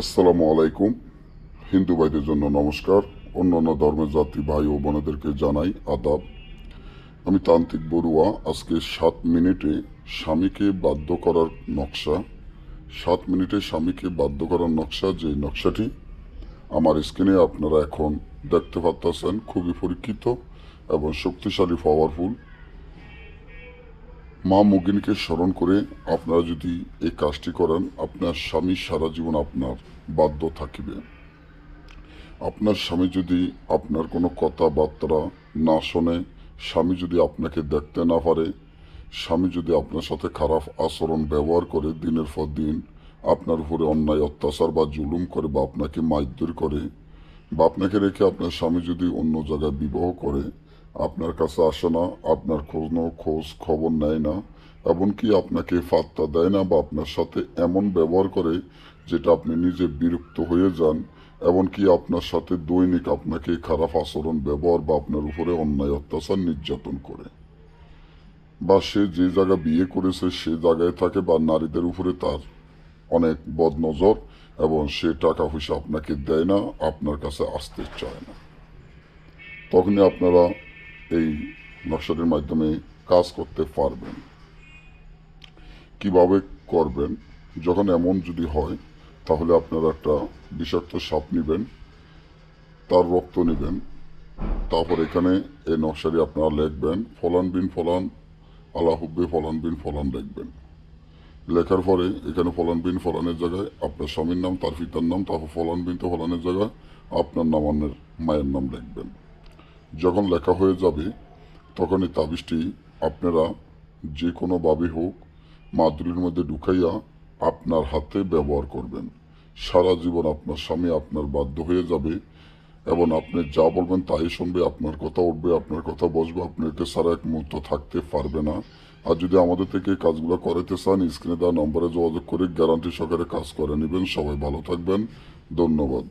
আসসালামু আলাইকুম। হিন্দু ভাইদের জন্য নমস্কার। অন্যান্য ধর্মের যাত্রী ভাই ও বোনেদেরকে জানাই আদাব। আমি তান্ত্রিক বড়ুয়া। আজকে সাত মিনিটে স্বামীকে বাধ্য করার নকশা। সাত মিনিটে স্বামীকে বাধ্য করার নকশা, যে নকশাটি আমার স্ক্রিনে আপনারা এখন দেখতে পাচ্ছেন খুবই পরীক্ষিত এবং শক্তিশালী পাওয়ারফুল মা মুগিনকে স্মরণ করে আপনারা যদি এই কাজটি করেন, আপনার স্বামী সারা জীবন আপনার বাধ্য থাকিবে। আপনার স্বামী যদি আপনার কোনো কথাবার্তা না শোনে, স্বামী যদি আপনাকে দেখতে না পারে, স্বামী যদি আপনার সাথে খারাপ আচরণ ব্যবহার করে দিনের পর দিন, আপনার উপরে অন্যায়, অত্যাচার বা জুলুম করে বা আপনাকে মারধর করে, বা আপনাকে রেখে আপনার স্বামী যদি অন্য জায়গায় বিবাহ করে আপনার কাছে আসে না, আপনার কোনো খোঁজ খবর নেয় না, এমনকি আপনাকে ফাত্তা দেয় না বা আপনার সাথে এমন ব্যবহার করে যেটা আপনি নিজে বিরক্ত হয়ে যান, এমনকি আপনার সাথে দৈনিক আপনাকে খারাপ আচরণ, ব্যবহার বা আপনার উপরে অন্যায়, অত্যাচার, নির্যাতন করে। বা সে যে জায়গা বিয়ে করেছে, সে জায়গায় থাকে বা নারীদের উপরে তার অনেক বদনজর এবং সে টাকা পয়সা আপনাকে দেয় না, আপনার কাছে আসতে চায় না। তখনই আপনারা এই নকশাটির মাধ্যমে কাজ করতে পারবেন। কীভাবে করবেন? যখন এমন যদি হয়, তাহলে আপনারা একটা বিষাক্ত সাপ নেবেন, তার রক্ত নেবেন, তারপর এখানে এই নকশাটি আপনারা লিখবেন, ফলান বিন ফলান আলা হুব্বে ফলান বিন ফলান লিখবেন। লেখার পরে এখানে ফলান বিন ফলানের জায়গায় আপনার স্বামীর নাম, তার পিতার নাম, তারপর ফলান বিন তো ফলানের জায়গায় আপনার নামানের মায়ের নাম লিখবেন। যখন লেখা হয়ে যাবে তখন এই তাবিজটি আপনারা যে কোনোভাবে হোক মাদুরির মধ্যে ঢুকাইয়া আপনার হাতে ব্যবহার করবেন। সারা জীবন আপনার স্বামী আপনার বাধ্য হয়ে যাবে এবং আপনি যা বলবেন তাই শুনবে, আপনার কথা উঠবে, আপনার কথা বসবে, আপনাকে সারা এক মুহূর্ত থাকতে পারবে না। আর যদি আমাদের থেকে কাজগুলো করাতে চান, স্ক্রিনে দেওয়া নম্বরে যোগাযোগ করে গ্যারান্টি সহকারে কাজ করে নেবেন। সবাই ভালো থাকবেন। ধন্যবাদ।